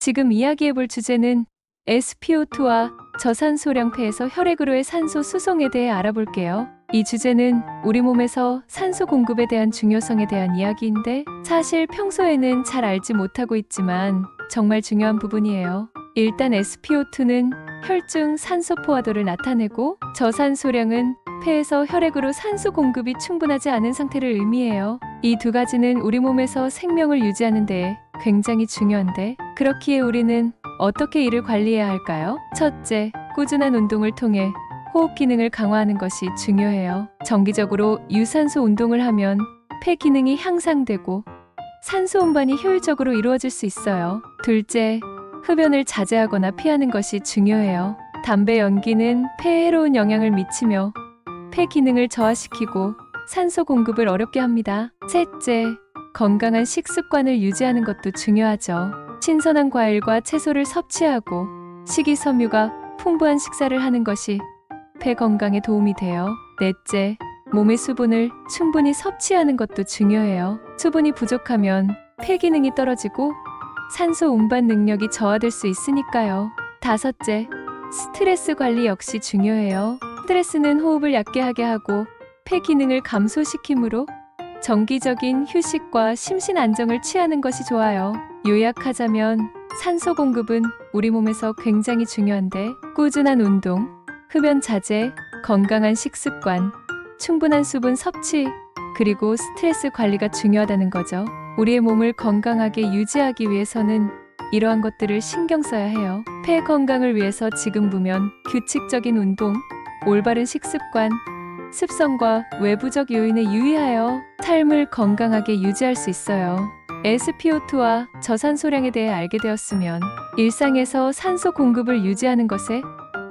지금 이야기해볼 주제는 SPO2와 저산소량 폐에서 혈액으로의 산소 수송에 대해 알아볼게요. 이 주제는 우리 몸에서 산소 공급에 대한 중요성에 대한 이야기인데 사실 평소에는 잘 알지 못하고 있지만 정말 중요한 부분이에요. 일단 SPO2는 혈중 산소 포화도를 나타내고 저산소량은 폐에서 혈액으로 산소 공급이 충분하지 않은 상태를 의미해요. 이 두 가지는 우리 몸에서 생명을 유지하는 데 굉장히 중요한데 그렇기에 우리는 어떻게 이를 관리해야 할까요? 첫째, 꾸준한 운동을 통해 호흡 기능을 강화하는 것이 중요해요. 정기적으로 유산소 운동을 하면 폐 기능이 향상되고 산소 운반이 효율적으로 이루어질 수 있어요. 둘째, 흡연을 자제하거나 피하는 것이 중요해요. 담배 연기는 폐에 해로운 영향을 미치며 폐 기능을 저하시키고 산소 공급을 어렵게 합니다. 셋째, 건강한 식습관을 유지하는 것도 중요하죠. 신선한 과일과 채소를 섭취하고 식이섬유가 풍부한 식사를 하는 것이 폐 건강에 도움이 돼요. 넷째, 몸의 수분을 충분히 섭취하는 것도 중요해요. 수분이 부족하면 폐 기능이 떨어지고 산소 운반 능력이 저하될 수 있으니까요. 다섯째, 스트레스 관리 역시 중요해요. 스트레스는 호흡을 얕게 하게 하고 폐 기능을 감소시키므로 정기적인 휴식과 심신 안정을 취하는 것이 좋아요. 요약하자면 산소 공급은 우리 몸에서 굉장히 중요한데 꾸준한 운동, 흡연 자제, 건강한 식습관, 충분한 수분 섭취, 그리고 스트레스 관리가 중요하다는 거죠. 우리의 몸을 건강하게 유지하기 위해서는 이러한 것들을 신경 써야 해요. 폐 건강을 위해서 지금 보면 규칙적인 운동, 올바른 식습관, 습성과 외부적 요인에 유의하여 삶을 건강하게 유지할 수 있어요. SPO2와 저산소량에 대해 알게 되었으면 일상에서 산소 공급을 유지하는 것에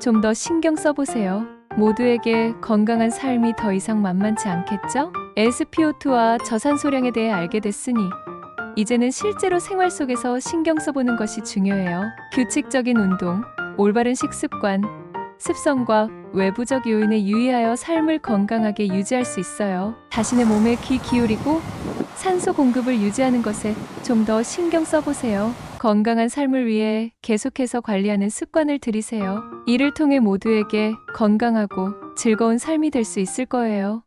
좀 더 신경 써보세요. 모두에게 건강한 삶이 더 이상 만만치 않겠죠? SPO2와 저산소량에 대해 알게 됐으니 이제는 실제로 생활 속에서 신경 써보는 것이 중요해요. 규칙적인 운동, 올바른 식습관, 습성과 외부적 요인에 유의하여 삶을 건강하게 유지할 수 있어요. 자신의 몸에 귀 기울이고 산소 공급을 유지하는 것에 좀 더 신경 써보세요. 건강한 삶을 위해 계속해서 관리하는 습관을 들이세요. 이를 통해 모두에게 건강하고 즐거운 삶이 될 수 있을 거예요.